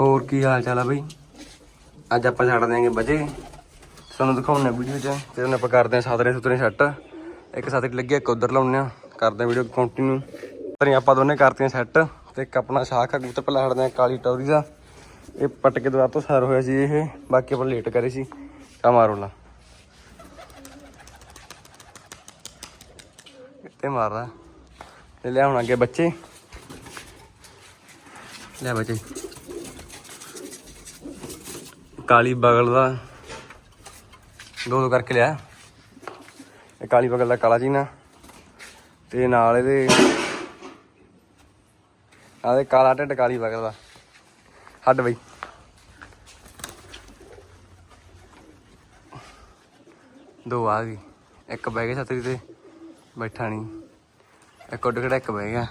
ਹੋਰ ਕੀ ਹਾਲ ਚਾਲ ਆ ਬਈ? ਅੱਜ ਆਪਾਂ ਛੱਡ ਦਿਆਂਗੇ ਵਜੇ ਤੁਹਾਨੂੰ ਦਿਖਾਉਣੇ ਵੀਡੀਓ 'ਚ, ਤੇ ਉਹਨੇ ਆਪਾਂ ਕਰਦੇ ਆਂ ਸਾਦਰੇ ਸੁਤਰੇ ਸੈੱਟ। ਇੱਕ ਸਾਥ ਲੱਗਿਆ ਇੱਕ ਉਧਰ ਲਾਉਣੇ ਆ ਕਰਦੇ ਆਂ ਵੀਡੀਓ ਕੰਟੀਨਿਊ ਤਰੀ ਆਪਾਂ ਦੋਨੇ ਕਰਤੀਆਂ ਸੈੱਟ। ਤੇ ਇੱਕ ਆਪਣਾ ਸ਼ਾਖ ਆ, ਕਬੂਤਰ ਪਹਿਲਾਂ ਛੱਡਦੇ ਆਂ ਕਾਲੀ ਟੌਰੀ ਦਾ। ਇਹ ਪੱਟ ਕੇ ਦੁਬਾਰਾ ਤੋਂ ਸਰ ਹੋਇਆ ਸੀ ਇਹ। ਬਾਕੀ ਆਪਾਂ ਲੇਟ ਕਰੇ ਸੀ। ਕਾ ਮਾਰੋ ਲਾ। ਤੇ ਮਾਰਦਾ। ਤੇ ਲਿਆ ਹੁਣ ਅੱਗੇ ਬੱਚੇ। ਲੈ ਬੱਚੇ। ਕਾਲੀ ਬਗਲ ਦਾ ਦੋ ਦੋ ਕਰਕੇ ਲਿਆ। ਇਹ ਕਾਲੀ ਬਗਲ ਦਾ ਕਾਲਾ ਚੀਨਾ ਤੇ ਨਾਲ ਇਹਦੇ ਆਦੇ ਕਾਲਾ ਢਿੱਡ ਕਾਲੀ ਬਗਲ ਦਾ। ਹੱਡ ਬਈ। ਦੋ ਆ ਗਈ। ਇੱਕ ਬਹਿ ਗਿਆ ਛਤਰੀ ਤੇ, ਬੈਠਾ ਨਹੀਂ ਇੱਕ ਉੱਡ ਖੜਾ, ਇੱਕ ਬਹਿ ਗਿਆ।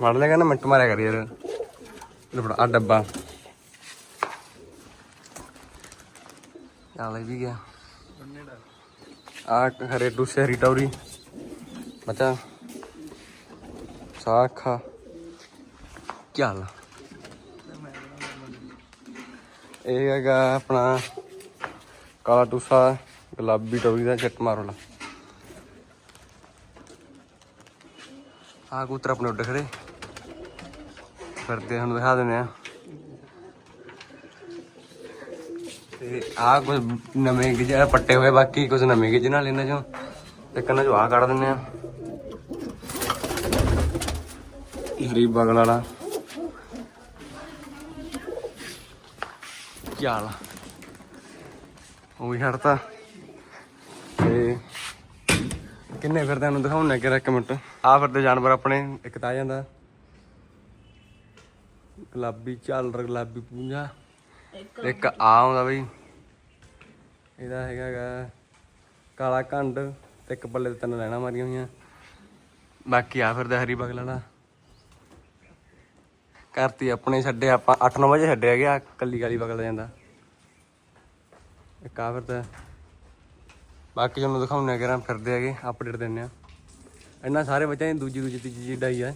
ਵੜ ਲੇਗਾ ਨਾ ਮਿੰਟ ਮਾਰਿਆ ਕਰ ਯਾਰ। ਲੈ ਫੜਾ ਆ ਡੱਬਾ। ਚੱਲ ਇਹ ਵੀ ਗਿਆ। ਆ ਹਰੇ ਟੂਸੇ ਹਰੀ ਟੌਰੀ। ਬੱਚਾ ਸਾਖਾ ਚੱਲ। ਇਹ ਹੈਗਾ ਆਪਣਾ ਕਾਲਾ ਟੂਸਾ ਗੁਲਾਬੀ ਟੌਰੀ ਦਾ ਛੱਟ ਮਾਰੋ ਲਾ। ਆ ਕਬੂਤਰ ਆਪਣੇ ਉੱਡ ਖੜੇ। ਫਿਰਦੇ ਹੁਣ ਦਿਖਾ ਦਿੰਦੇ ਆ। ਤੇ ਆ ਕੁਝ ਨਵੇਂ ਗਿਜਾ ਪੱਟੇ ਹੋਏ, ਬਾਕੀ ਕੁਝ ਨਵੇਂ ਗਿਜ ਨਾਲ ਇਹਨਾਂ ਚੋਂ। ਤੇ ਕੰਨਾਂ ਚੋਂ ਆ ਕੱਢ ਦਿੰਦੇ ਆ। ਹਰੀ ਬਗਲ ਵਾਲਾ। ਚੱਲ ਉਹ ਵੀ ਛੱਡਤਾ ਤੇ ਕਿੰਨੇ ਫਿਰਦੇ ਨੂੰ ਦਿਖਾਉਣੇ ਕਿ ਇੱਕ ਮਿੰਟ। ਆ ਫਿਰਦੇ ਜਾਨਵਰ ਆਪਣੇ, ਇੱਕ ਤਾਂ ਆ ਜਾਂਦਾ। ਗੁਲਾਬੀ ਝਾਲਰ ਗੁਲਾਬੀ ਪੂੰਝਾ। ਇੱਕ ਆ ਆਉਂਦਾ ਬਈ। ਇਹਦਾ ਹੈਗਾ ਗਾ ਕਾਲਾ ਕੰਡ ਤੇ ਇੱਕ ਪੱਲੇ ਤੇ ਤਿੰਨ ਲੈਣਾ ਮਾਰੀਆਂ ਹੋਈਆਂ। ਬਾਕੀ ਆ ਫਿਰਦਾ ਹਰੀ ਬਗਲ ਵਾਲਾ। ਕਰਤੀ ਆਪਣੇ ਛੱਡੇ ਆਪਾਂ 8-9 ਵਜੇ ਛੱਡਿਆ ਗਿਆ ਕੱਲੀ ਕਾਲੀ ਬਗਲ ਜਾਂਦਾ। ਇੱਕ ਆ ਫਿਰਦਾ। ਬਾਕੀ ਤੁਹਾਨੂੰ ਦਿਖਾਉਣੇ ਕਰਾਂ ਫਿਰਦੇ ਹੈਗੇ ਅਪਡੇਟ ਦਿੰਨੇ ਆ ਇਹਨਾਂ ਸਾਰੇ ਬੱਚਿਆਂ ਦੀ ਦੂਜੀ ਦੂਜੀ ਤੀਜੀ ਡਾਈ ਆ।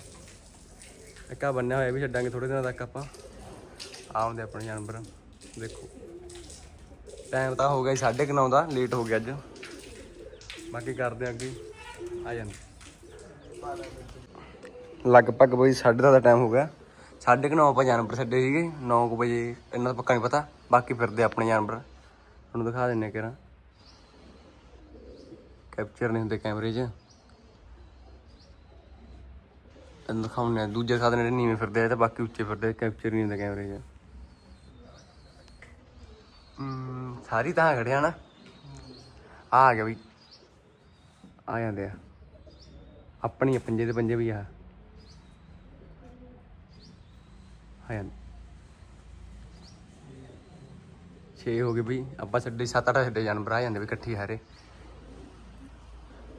ਇੱਕਾ ਬੰਨਿਆ ਹੋਇਆ ਵੀ ਛੱਡਾਂਗੇ ਥੋੜੇ ਦਿਨਾਂ ਤੱਕ ਆਪਾਂ। ਆਉਂਦੇ ਆਪਣੇ ਜਾਨਵਰ। ਦੇਖੋ। ਟਾਈਮ ਤਾਂ ਹੋ ਗਿਆ 9:30 ਦਾ ਲੇਟ ਹੋ ਗਿਆ ਅੱਜ। ਬਾਕੀ ਕਰਦੇ ਆ ਅੱਗੇ। ਆ ਜਾਂਦੇ। ਲਗਭਗ ਬਈ 9:30 ਦਾ ਟਾਈਮ ਹੋ ਗਿਆ। 9:30 ਆਪਾਂ ਜਾਨਵਰ ਛੱਡੇ ਸੀਗੇ। 9 ਵਜੇ, ਇਹਨਾਂ ਦਾ ਪੱਕਾ ਨਹੀਂ ਪਤਾ। ਬਾਕੀ ਫਿਰਦੇ ਆਪਣੇ ਜਾਨਵਰ। ਤੁਹਾਨੂੰ ਦਿਖਾ ਦਿੰਨੇ ਕਿਰਾਂ ਕੈਪਚਰ ਨਹੀਂ ਹੁੰਦੇ ਕੈਮਰੇ 'ਚ। ਤੈਨੂੰ ਦਿਖਾਉਂਦੇ ਆ। ਦੂਜੇ ਸਾਧਨ ਜਿਹੜੇ ਨੀਵੇਂ ਫਿਰਦੇ ਆ ਤੇ ਬਾਕੀ ਉੱਚੇ ਫਿਰਦੇ ਕੈਪਚਰ ਨਹੀਂ ਹੁੰਦੇ ਕੈਮਰੇ 'ਚ। ਹਮ, ਸਾਰੀ ਤਾਂ ਖੜਿਆ ਨਾ। ਆ ਆ ਗਿਆ ਬਈ। ਆ ਜਾਂਦੇ ਆ। ਆਪਣੀ ਆ ਪੰਜੇ ਦੇ ਪੰਜੇ ਵੀ ਆ। ਆ ਜਾਂਦੇ। 6 ਹੋ ਗਏ ਬਈ। ਆਪਾਂ ਛੱਡੇ 7-8 ਛੱਡੇ ਜਾਨਵਰ ਆ ਜਾਂਦੇ ਵੀ ਇਕੱਠੀ ਹਾਰੇ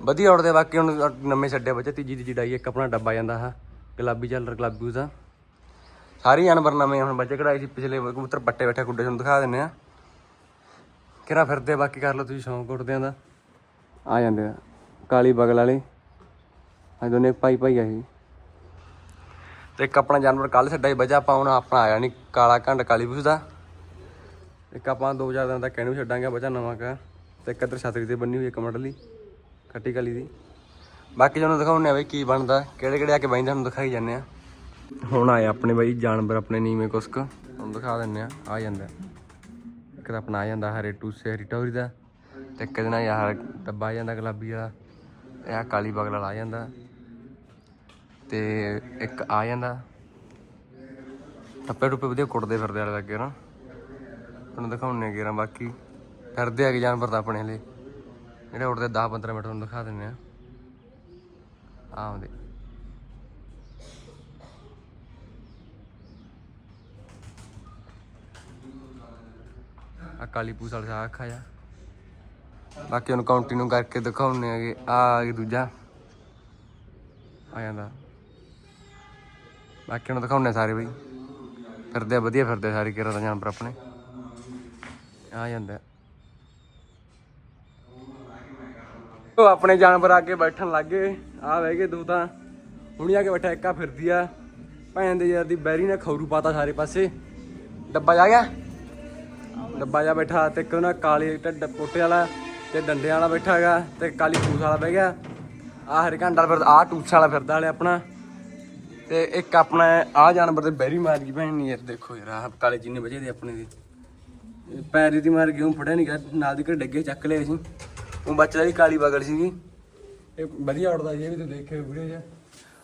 ਵਧੀਆ ਉੜਦੇ ਬਾਕੀ ਹੁਣ ਨਵੇਂ ਛੱਡਿਆ ਬੱਚੇ, ਤੀਜੀ ਤੀਜੀ ਡਾਈ, ਇੱਕ ਆਪਣਾ ਡੱਬਾ ਜਾਂਦਾ ਆ ਗੁਲਾਬੀ ਜਲਰ ਗੁਲਾਬੀ ਦਾ ਸਾਰੇ ਜਾਨਵਰ ਨਵੇਂ ਹੁਣ ਬੱਚੇ, ਕਢਾਈ ਸੀ ਪਿਛਲੇ ਕਬੂਤਰ ਪੱਟੇ ਬੈਠੇ ਗੁੱਡੇ ਤੁਹਾਨੂੰ ਦਿਖਾ ਦਿੰਨੇ ਆ। ਕਿਹੜਾ ਫਿਰਦੇ ਬਾਕੀ ਕਰ ਲਓ ਤੁਸੀਂ, ਸ਼ੌਂਕ ਉੱਠਦਿਆਂ ਦਾ। ਆ ਜਾਂਦੇ ਆ, ਕਾਲੀ ਬਗਲ ਵਾਲੇ। ਆ ਦੋਨੇ ਭਾਈ ਭਾਈ ਆ ਇਹ। ਤੇ ਇੱਕ ਆਪਣਾ ਜਾਨਵਰ ਕੱਲ ਛੱਡਿਆ ਹੀ ਵਜਾ ਆਪਾਂ ਹੁਣ ਆਪਣਾ ਆਇਆ ਨਹੀਂ ਕਾਲਾ ਘੰਡ, ਕਾਲੀ ਬੂਸ। ਦਾ ਇੱਕ ਆਪਾਂ ਦੋ ਚਾਰ ਦਿਨ ਦਾ ਕਹਿਣੂ ਛੱਡਾਂਗੇ, ਬਚਾ ਨਵਾਂ ਕਾ। ਤੇ ਇੱਕ ਇੱਧਰ ਛਤਰੀ ਤੇ ਬੰਨੀ ਹੋਈ, ਇੱਕ ਮਡਲੀ ਖੱਟੀ ਕਾਲੀ ਦੀ। ਬਾਕੀ ਤੁਹਾਨੂੰ ਦਿਖਾਉਂਦੇ ਆ ਬਈ ਕੀ ਬਣਦਾ, ਕਿਹੜੇ ਕਿਹੜੇ ਆ ਕੇ ਬੈਂਦੇ ਤੁਹਾਨੂੰ ਦਿਖਾਈ ਜਾਂਦੇ ਆ। ਹੁਣ ਆਏ ਆਪਣੇ ਬਈ ਜਾਨਵਰ, ਆਪਣੇ ਨੀਵੇਂ ਕੁਸਕ। ਤੁਹਾਨੂੰ ਦਿਖਾ ਦਿੰਨੇ ਆ ਆ ਜਾਂਦਾ। ਇੱਕ ਤਾਂ ਆਪਣਾ ਆ ਜਾਂਦਾ ਹਰੇ ਟੂਸੇ, ਹਰੀ ਟੌਰੀ ਦਾ। ਤੇ ਇੱਕ ਦਿਨ ਆਹ ਡੱਬਾ ਆ ਜਾਂਦਾ ਗੁਲਾਬੀ ਵਾਲਾ। ਇਹ ਕਾਲੀ ਬਗਲ ਵਾਲਾ ਆ ਜਾਂਦਾ। ਤੇ ਇੱਕ ਆ ਜਾਂਦਾ। ਟੱਪੇ ਟੁੱਪੇ ਵਧੀਆ ਕੁੱਟਦੇ ਫਿਰਦੇ ਵਾਲੇ ਲੱਗੇ ਨਾ ਤੁਹਾਨੂੰ ਦਿਖਾਉਣੇ ਗੇਰਾਂ ਬਾਕੀ। ਫਿਰਦੇ ਆ ਕੇ ਜਾਨਵਰ ਤਾਂ ਆਪਣੇ ਲਈ ਜਿਹੜੇ ਉੱਡਦੇ 10 15 ਮਿੰਟ ਤੁਹਾਨੂੰ ਦਿਖਾ ਦਿੰਨੇ ਆ। ਆਉਂਦੇ ਆ ਕਾਲੀ ਪੂਸ ਵਾਲਾ ਸਾਖ ਆਇਆ ਬਾਕੀ ਉਹਨੂੰ ਕੰਟੀਨਿਊ ਕਰਕੇ ਦਿਖਾਉਣੇ ਹੈਗੇ ਆ ਆ ਦੂਜਾ। ਆ ਜਾਂਦਾ। ਬਾਕੀ ਉਹਨੂੰ ਦਿਖਾਉਣੇ ਸਾਰੇ ਬਈ। ਫਿਰਦੇ ਆ, ਵਧੀਆ ਫਿਰਦੇ ਆ ਸਾਰੇ ਕਿਰਾਂ ਦਾ ਜਾਨਵਰ ਆਪਣੇ। ਆ ਜਾਂਦਾ ਉਹ ਆਪਣੇ ਜਾਨਵਰ ਆ ਕੇ ਬੈਠਣ ਲੱਗੇ ਆ ਬਹਿ ਗਏ ਦੋ ਤਾਂ। ਹੁਣੀ ਆ ਕੇ ਬੈਠਾ, ਇੱਕਾ ਫਿਰਦੀ ਆ। ਭੈਣ ਦੇ ਯਾਰ ਦੀ ਬੈਰੀ ਨੇ ਖੌਰੂ ਪਾਤਾ ਸਾਰੇ ਪਾਸੇ। ਡੱਬਾ ਜਾ ਗਿਆ? ਡੱਬਾ ਜਾ ਬੈਠਾ ਤੇ ਇੱਕ ਉਹਨਾਂ ਕਾਲੇ ਢੱਡ ਪੋਟੇ ਵਾਲਾ ਤੇ ਡੰਡੇ ਵਾਲਾ ਬੈਠਾ ਹੈਗਾ ਤੇ ਕਾਲੀ ਟੂਸ ਵਾਲਾ ਬਹਿ ਗਿਆ। ਆ ਹਰ ਘੰਟਾ ਫਿਰ ਆ ਟੂਸ ਵਾਲਾ ਫਿਰਦਾ ਵਾਲੇ ਆਪਣਾ। ਤੇ ਇੱਕ ਆਪਣਾ ਆ ਜਾਨਵਰ ਤੇ ਬੈਰੀ ਮਾਰ ਗਈ ਭੈਣ ਨੀ। ਯਾਰ ਦੇਖੋ ਯਾਰ, ਆਹ ਕਾਲੇ ਜਿੰਨੇ ਵਜੇ ਦੇ ਆਪਣੇ ਦੇ। ਇਹ ਪੈਰੀ ਦੀ ਮਾਰ ਕਿਉਂ ਫੜਿਆ ਨਹੀਂ ਗਿਆ, ਨਾਲ ਦੀ ਘਰ ਡੱਗੇ ਚੱਕ ਲਏ ਅਸੀਂ। ਉਹ ਬੱਚਾ ਦੀ ਕਾਲੀ ਬਗਲ ਸੀਗੀ। ਇਹ ਵਧੀਆ ਉੜਦਾ ਜੀ ਇਹ ਵੀ ਤੂੰ ਦੇਖਿਓ ਵੀਡੀਓ 'ਚ।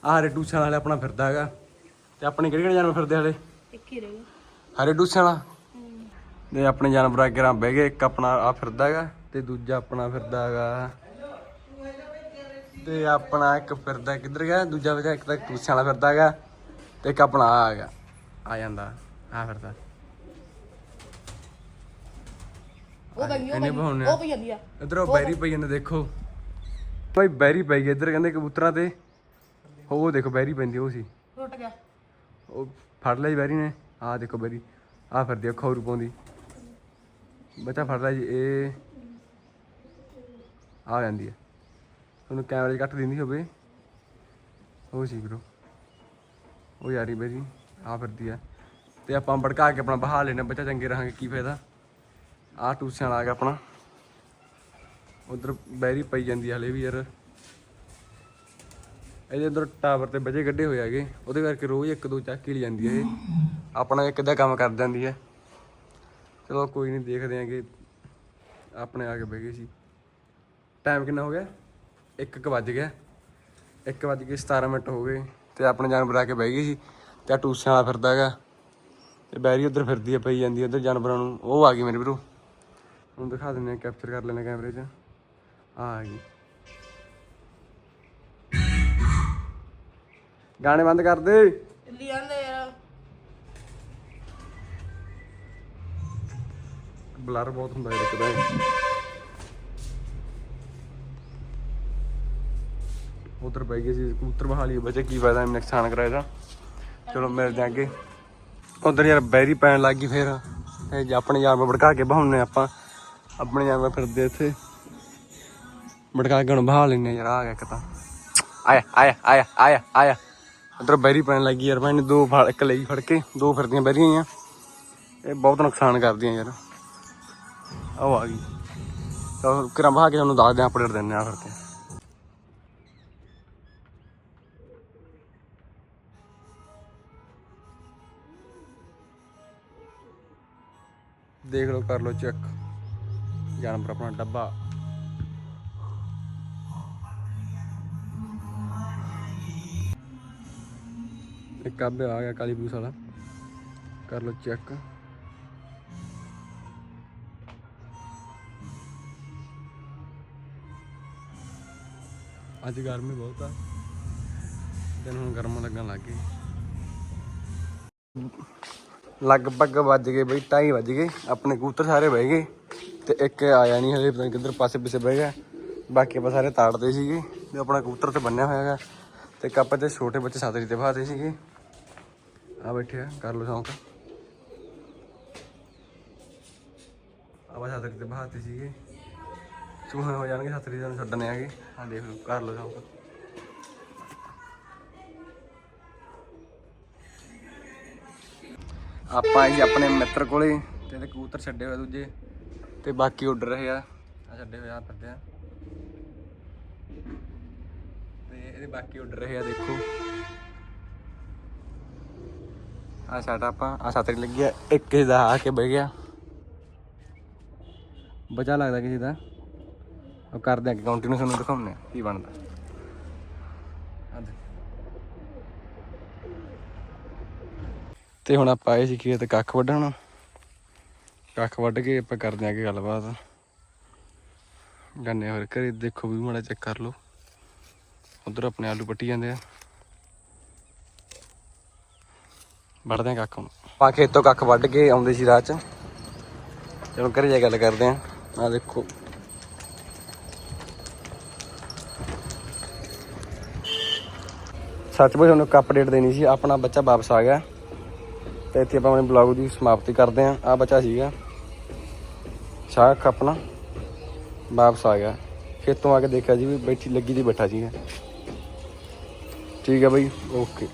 ਆਹ ਰੇ ਟੂਸਾਂ ਵਾਲਾ ਆਪਣਾ ਫਿਰਦਾ ਹੈਗਾ। ਤੇ ਆਪਣੇ ਕਿਹੜੇ ਕਿਹੜੇ ਜਾਨਵਰ ਫਿਰਦੇ ਹਲੇ? ਇੱਕ ਹੀ ਰਹਿ ਗਿਆ। ਹਰੇ ਟੂਸਾਂ ਵਾਲਾ? ਤੇ ਆਪਣੇ ਜਾਨਵਰਾਂ ਕਿਰਾਂ ਬਹਿ ਗਏ ਇੱਕ ਆਪਣਾ ਆ ਫਿਰਦਾ ਹੈਗਾ ਤੇ ਦੂਜਾ ਆਪਣਾ ਫਿਰਦਾ ਹੈਗਾ। ਤੇ ਆਪਣਾ ਇੱਕ ਫਿਰਦਾ ਕਿੱਧਰ ਗਿਆ? ਦੂਜਾ ਵਜਾ ਇੱਕ ਤਾਂ ਟੂਸਾਂ ਵਾਲਾ ਫਿਰਦਾ ਹੈਗਾ ਤੇ ਇੱਕ ਆਪਣਾ ਆ ਹੈਗਾ ਆ ਜਾਂਦਾ ਆ ਫਿਰਦਾ। ਉਹ ਇਹਨੇ ਜਾਂਦੀ ਆ। ਇਧਰੋਂ ਬੈਰੀ ਪਈ ਜਾਂਦੇ ਦੇਖੋ। ਭਾਈ ਬੈਰੀ ਪਈ ਗਈ ਇੱਧਰ ਕਹਿੰਦੇ ਕਬੂਤਰਾਂ ਤੇ। ਉਹ ਦੇਖੋ ਬੈਰੀ ਪੈਂਦੀ ਉਹ ਸੀ। ਟੁੱਟ ਗਿਆ। ਉਹ ਫੜ ਲਈ ਬੈਰੀ ਨੇ। ਆਹ ਦੇਖੋ ਬੈਰੀ ਆਹ ਫਿਰਦੀ ਆ ਖੌਰੂ ਪਾਉਂਦੀ। ਬੱਚਾ ਫੜ ਲਿਆ ਜੀ ਇਹ ਆ ਜਾਂਦੀ ਹੈ ਉਹਨੂੰ ਕੈਮਰੇ 'ਚ ਕੱਟ ਦਿੰਦੀ ਹੋਵੇ। ਉਹ ਸੀ ਬਰੋ ਉਹ ਯਾਰੀ ਬੈਰੀ ਆ ਫਿਰਦੀ ਆ। ਤੇ ਆਪਾਂ ਭੜਕਾ ਕੇ ਆਪਣਾ ਬਹਾ ਲੈਣਾ ਬੱਚਾ ਚੰਗੇ ਰਹਾਂਗੇ ਕੀ ਫਾਇਦਾ? ਆਹ ਟੂਸਿਆਂ ਵਾਲਾ ਆ ਗਿਆ ਆਪਣਾ। ਉਧਰ ਬੈਰੀ ਪਈ ਜਾਂਦੀ ਆ ਹਲੇ ਵੀ ਯਾਰ। ਇਹਦੇ ਅੰਦਰ ਟਾਵਰ ਤੇ ਵਜੇ ਗੱਡੇ ਹੋਏ ਹੈਗੇ। ਉਹਦੇ ਕਰਕੇ ਰੋਜ਼ ਇੱਕ ਦੋ ਚੱਕ ਹੀ ਲਈ ਜਾਂਦੀ ਹੈ ਇਹ। ਆਪਣਾ ਇੱਕ ਦਾ ਕੰਮ ਕਰ ਜਾਂਦੀ ਹੈ ਚਲੋ ਕੋਈ ਨਹੀਂ ਦੇਖਦੇ ਆਂਗੇ ਆਪਣੇ ਆ ਕੇ ਬਹਿ ਗਏ ਸੀ। ਟਾਈਮ ਕਿੰਨਾ ਹੋ ਗਿਆ? 1 ਵੱਜ ਗਿਆ। 1 ਵੱਜ ਕੇ 17 ਮਿੰਟ ਹੋ ਗਏ ਤੇ ਆਪਣੇ ਜਾਨਵਰ ਆ ਕੇ ਬਹਿ ਗਏ ਸੀ ਤੇ ਆ ਟੂਸਿਆਂ ਵਾਲਾ ਫਿਰਦਾ ਹੈਗਾ। ਤੇ ਬੈਰੀ ਉਧਰ ਫਿਰਦੀ ਹੈ ਪਈ ਜਾਂਦੀ ਹੈ ਉਧਰ ਜਾਨਵਰਾਂ ਨੂੰ। ਉਹ ਆ ਗਈ ਮੇਰੇ ਵੀਰੋ। ਹੁਣ ਦਿਖਾ ਦਿੰਦੇ ਆ ਕੈਪਚਰ ਕਰ ਲੈਣੇ ਕੈਮਰੇ 'ਚ। ਆ ਗਈ। ਗਾਣੇ ਬੰਦ ਕਰ ਦੇ। ਚੱਲੀ ਜਾਂਦੇ ਯਾਰ। ਬਲਰ ਬਹੁਤ ਹੁੰਦਾ ਯਾਰ ਇੱਕ ਇਹ। ਉਧਰ ਪੈ ਗਏ ਸੀ ਕਬੂਤਰ ਬਹਾਲੀ ਬੱਚੇ ਕੀ ਫਾਇਦਾ ਐਵੇਂ ਨੁਕਸਾਨ ਕਰਾਇਆ ਦਾ ਚਲੋ ਮਿਲ ਜਾਗੇ ਉਧਰ ਯਾਰ ਬੈਰੀ ਪੈਣ ਲੱਗ ਗਈ ਫੇਰ। ਤੇ ਆਪਣੇ ਜਾਨਵਰ ਭੜਕਾ ਕੇ ਬਹਾਉਨੇ ਆਪਾਂ। ਆਪਣੇ ਜਾਨਵਰ ਫਿਰਦੇ ਇੱਥੇ। ਭੜਕਾ ਕੇ ਹੁਣ ਬਹਾ ਲੈਨੇ ਯਾਰ, ਆ ਗਿਆ ਇੱਕ ਤਾਂ। ਆਇਆ ਆਇਆ ਆਇਆ ਆਇਆ ਆਇਆ। ਉਧਰ ਬੈਰੀ ਪੈਣ ਲੱਗੀ ਯਾਰ ਮੈਂ ਦੋ ਫੜ, ਇੱਕ ਲਈ ਫੜ ਕੇ, ਦੋ ਫਿਰਦੀਆਂ ਬੈਰੀਆਂ ਆ ਇਹ ਬਹੁਤ ਨੁਕਸਾਨ ਕਰਦੀਆਂ ਯਾਰ। ਉਹ ਆ ਗਈ। ਤਾਂ ਕਿਰਾਂ ਬਹਾ ਕੇ ਤੁਹਾਨੂੰ ਦੱਸ ਦਿਆਂ ਅਪਡੇਟ ਦਿੰਦੇ ਆ ਫਿਰ ਤੇ। ਦੇਖ ਲਓ, ਕਰ ਲਓ ਚੈੱਕ ਜਾਨਵਰ ਆਪਣਾ ਡੱਬਾ। ਇੱਕ ਕਾਬੇ ਆ ਗਿਆ ਕਾਲੀ ਪੂਸ ਵਾਲਾ। ਕਰ ਲਓ ਚੈੱਕ। ਅੱਜ ਗਰਮੀ ਬਹੁਤ ਆ। ਦਿਨ ਹੁਣ ਗਰਮ ਲੱਗਣ ਲੱਗ ਗਈ ਲਗਭਗ ਵੱਜ ਗਏ ਬਈ 2:30 ਵੱਜ ਗਏ। ਆਪਣੇ ਕਬੂਤਰ ਸਾਰੇ ਬਹਿ ਗਏ। ਤੇ ਇੱਕ ਆਇਆ ਨਹੀਂ ਹਲੇ ਪਤਾ ਨਹੀਂ ਕਿੱਧਰ ਪਾਸੇ ਪਿੱਛੇ ਬਹਿ ਗਿਆ। ਬਾਕੀ ਆਪਾਂ ਸਾਰੇ ਤਾੜਦੇ ਸੀਗੇ ਤੇ ਆਪਣਾ ਕਬੂਤਰ ਤੇ ਬੰਨਿਆ ਹੋਇਆ ਹੈਗਾ। ਤੇ ਕੱਪ ਤੇ ਛੋਟੇ ਬੱਚੇ ਸਾਦਰੀ ਤੇ ਬਾਹਦੇ ਸੀਗੇ। ਆ ਬੈਠੇ ਆ, ਕਰ ਲਓ ਸ਼ੌਂਕ। ਆਪਾਂ ਸਾਦਰੀ ਤੇ ਬਾਹਤੇ ਸੀਗੇ। ਚੂਹੇ ਹੋ ਜਾਣਗੇ ਸਾਦਰੀ ਦੇ ਨੂੰ ਛੱਡਣੇ ਆਗੇ ਆ ਦੇਖ ਲਓ, ਕਰ ਲਓ ਸ਼ੌਂਕ। ਆਪਾਂ ਜੀ ਆਪਣੇ ਮਿੱਤਰ ਕੋਲੇ ਤੇ ਇਹਦੇ ਕਬੂਤਰ ਛੱਡੇ ਹੋਏ ਦੂਜੇ। ਤੇ ਬਾਕੀ ਉੱਡ ਰਹੇ ਆ। ਆ ਛੱਡੇ ਹੋਏ ਆ ਫਿਰਦੇ ਆ। ਤੇ ਇਹਦੇ ਬਾਕੀ ਉੱਡ ਰਹੇ ਆ, ਦੇਖੋ। ਆ ਸਾਡਾ ਆਪਾਂ ਆ ਸਾਤਰੀ ਲੱਗੀ ਇੱਕ ਕਿਸੇ ਦਾ ਆ ਕੇ ਬਹਿ ਗਿਆ। ਬਚਾ ਲੱਗਦਾ ਕਿਸੇ ਦਾ। ਉਹ ਕਰਦੇ ਆ ਕੰਟੀਨਿਊ ਤੁਹਾਨੂੰ ਦਿਖਾਉਂਦੇ ਆ, ਕੀ ਬਣਦਾ। ਆ ਦੇਖ। ਤੇ ਹੁਣ ਆਪਾਂ ਆਏ ਸੀ ਖੇਤ ਕੱਖ ਵੱਢਣ। ਕੱਖ ਵੱਢ ਕੇ ਆਪਾਂ ਕਰਦੇ ਆਂ ਕਿ ਗੱਲਬਾਤ ਗੰਨੇ ਹੋਰ ਘਰੇ, ਦੇਖੋ ਵੀ ਮਾੜਾ ਚੈੱਕ ਕਰ ਲਓ। ਉਧਰ ਆਪਣੇ ਆਲੂ ਪੱਟੀ ਜਾਂਦੇ ਆ। ਵੱਢਦੇ ਆਂ ਕੱਖ ਹੁਣ। ਆਪਾਂ ਖੇਤੋਂ ਕੱਖ ਵੱਢ ਕੇ ਆਉਂਦੇ ਸੀ ਰਾਹ ਚ। ਚਲੋ ਘਰੇ ਜਾ ਕੇ ਗੱਲ ਕਰਦੇ ਆਂ। ਆ ਦੇਖੋ। ਸੱਚ ਬਈ ਤੁਹਾਨੂੰ ਇੱਕ ਅਪਡੇਟ ਦੇਣੀ ਸੀ। ਆਪਣਾ ਬੱਚਾ ਵਾਪਸ ਆ ਗਿਆ। ਤੇ ਇੱਥੇ ਆਪਾਂ ਆਪਣੇ ਬਲੌਗ ਦੀ ਸਮਾਪਤੀ ਕਰਦੇ ਆਂ। ਆ ਬੱਚਾ ਸੀਗਾ। ਸ਼ਾਖ ਆਪਣਾ ਵਾਪਸ ਆ ਗਿਆ। ਖੇਤੋਂ ਆ ਕੇ ਦੇਖਿਆ ਜੀ ਵੀ ਬੈਠੀ ਲੱਗੀ ਦੀ ਬੈਠਾ ਸੀ ਠੀਕ ਹੈ ਬਈ, ਓਕੇ।